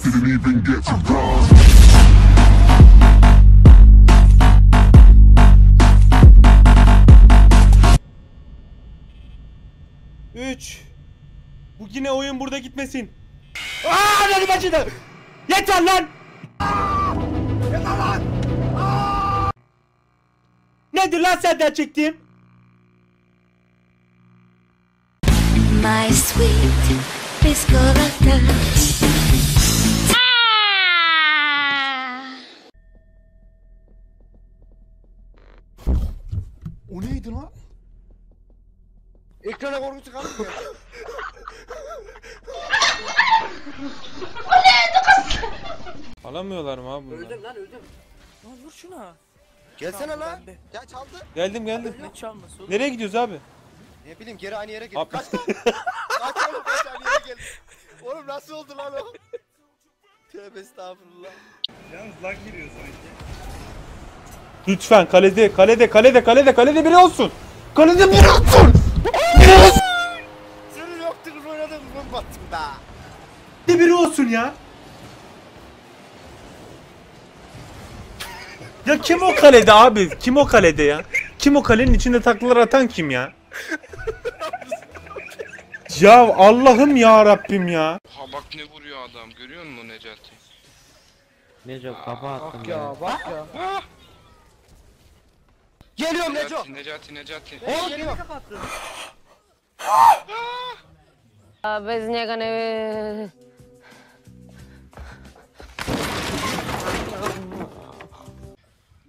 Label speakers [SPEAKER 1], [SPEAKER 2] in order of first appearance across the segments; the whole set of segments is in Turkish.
[SPEAKER 1] Didn't even get bronze.
[SPEAKER 2] 3 Bu yine oyun burada gitmesin. Aa hadi başladı. Yeter lan. Yeter lan. Nedir lan senden çektiğim?
[SPEAKER 3] My sweet Piscolata.
[SPEAKER 4] Ekrana korku çıkardım ya.
[SPEAKER 2] Alamıyorlar mı abi bunlar?
[SPEAKER 5] Öldüm lan öldüm. Lan vur şuna.
[SPEAKER 4] Gelsene lan.
[SPEAKER 5] bende.
[SPEAKER 4] Ya çaldı.
[SPEAKER 2] Geldim geldim.
[SPEAKER 5] Ne çalması oğlum?
[SPEAKER 2] Nereye gidiyoruz abi?
[SPEAKER 4] Ne bileyim geri aynı yere gel.
[SPEAKER 2] Abi-
[SPEAKER 4] Kaç lan. Kaç oğlum kaç aynı yere gel. Oğlum nasıl oldu lan o? Tövbe estağfurullah.
[SPEAKER 2] Lütfen kalede kalede kalede kalede kalede biri olsun. Kalede biri olsun.
[SPEAKER 4] Da.
[SPEAKER 2] Kalede biri olsun ya. Ya kim o kalede abi? Kim o kalede ya? Kim o kalenin içinde taklalar atan kim ya? ya Allah'ım ya Rabbim ya.
[SPEAKER 6] Ha bak ne vuruyor adam görüyor musun Necati?
[SPEAKER 7] Neco kafa attım
[SPEAKER 4] Bak
[SPEAKER 7] ya.
[SPEAKER 4] ya bak ya. Geliyorum Neco.
[SPEAKER 6] Necati Necati Necati.
[SPEAKER 4] Oo geliyorum.
[SPEAKER 8] Bez niego nie...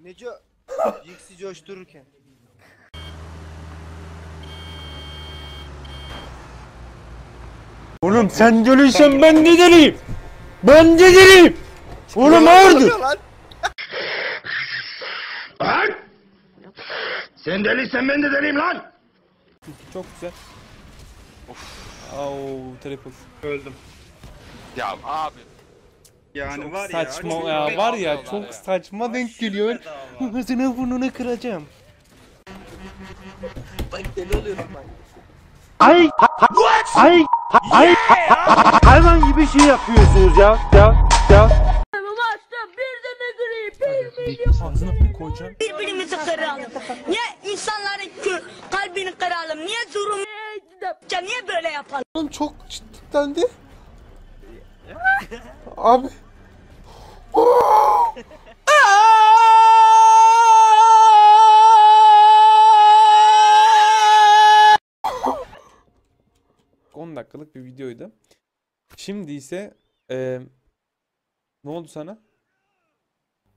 [SPEAKER 4] Neco. Yiksi coştururken.
[SPEAKER 2] Oğlum sen deliysen ben de deliyim. Ben de deliyim. Oğlum ağırdır.
[SPEAKER 4] Lan.
[SPEAKER 1] Sen deliysen ben de deliyim lan.
[SPEAKER 2] Çok güzel. Au triple.
[SPEAKER 6] Ya abi.
[SPEAKER 2] çok saçma ya, var ya çok saçma denk geliyor. Ağzını burnunu kıracağım.
[SPEAKER 5] Bak deli oluyorum bak.
[SPEAKER 7] Ay ay ay hayvan gibi şey yapıyorsunuz ya ya ya.
[SPEAKER 2] Ağzına bir koyacağım.
[SPEAKER 9] birbirimizi kıralım. Niye insanların kalbini kıralım? Niye durum niye böyle yapalım?
[SPEAKER 2] Oğlum çok ciddendi. Abi. ...10 dakikalık bir videoydu. Şimdi ise... eee, ne oldu sana?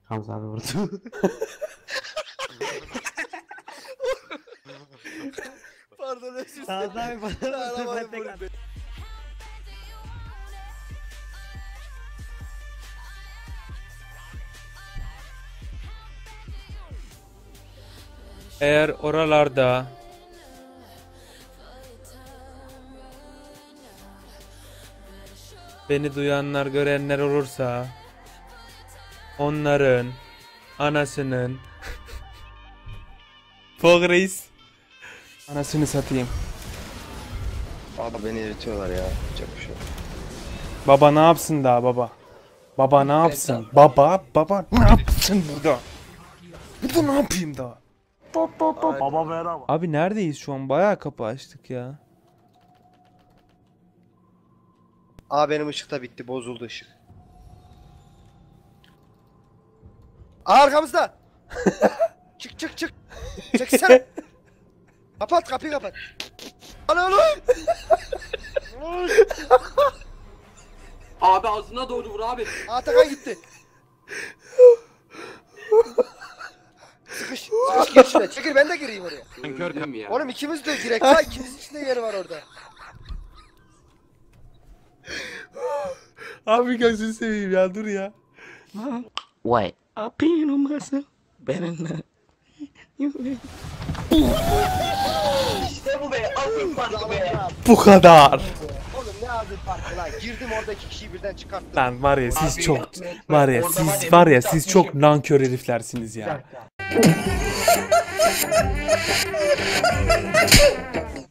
[SPEAKER 7] Hamza abi vurdu.
[SPEAKER 4] Pardon özür dilerim.
[SPEAKER 7] Hamza abi bana
[SPEAKER 4] Arabayı vurdu beni.
[SPEAKER 2] Eğer oralarda beni duyanlar görenler olursa onların anasının Fog Reis anasını satayım.
[SPEAKER 4] Abi beni eritiyorlar ya. Çok bir şey. yok.
[SPEAKER 2] Baba ne yapsın daha baba? Baba ne yapsın? Baba baba ne yapsın burada? Burada ne yapayım daha?
[SPEAKER 7] Baba ver ama.
[SPEAKER 2] Abi neredeyiz şu an? Bayağı kapı açtık ya.
[SPEAKER 4] Aa benim ışık da bitti. Bozuldu ışık. Aa arkamızda. çık çık çık. Çeksene. Kapat kapıyı kapat. Lan oğlum.
[SPEAKER 5] Abi ağzına doğru vur abi.
[SPEAKER 4] Atakan gitti. Sıkış. Sıkış gir şuraya. Çekil ben de gireyim oraya.
[SPEAKER 5] Öldüm ya.
[SPEAKER 4] Oğlum ikimiz de girek. Ha ikimiz için de yeri var orada.
[SPEAKER 2] Abi gözünü seveyim ya dur ya.
[SPEAKER 7] Wait. Apino masa. Better not.
[SPEAKER 5] İşte bu be. Aferin farkı be.
[SPEAKER 2] Bu kadar.
[SPEAKER 4] Oğlum ne ağzın farkı lan. Girdim orada iki kişiyi birden çıkarttım.
[SPEAKER 2] Lan var ya siz çok var ya siz var ya siz çok nankör heriflersiniz ya.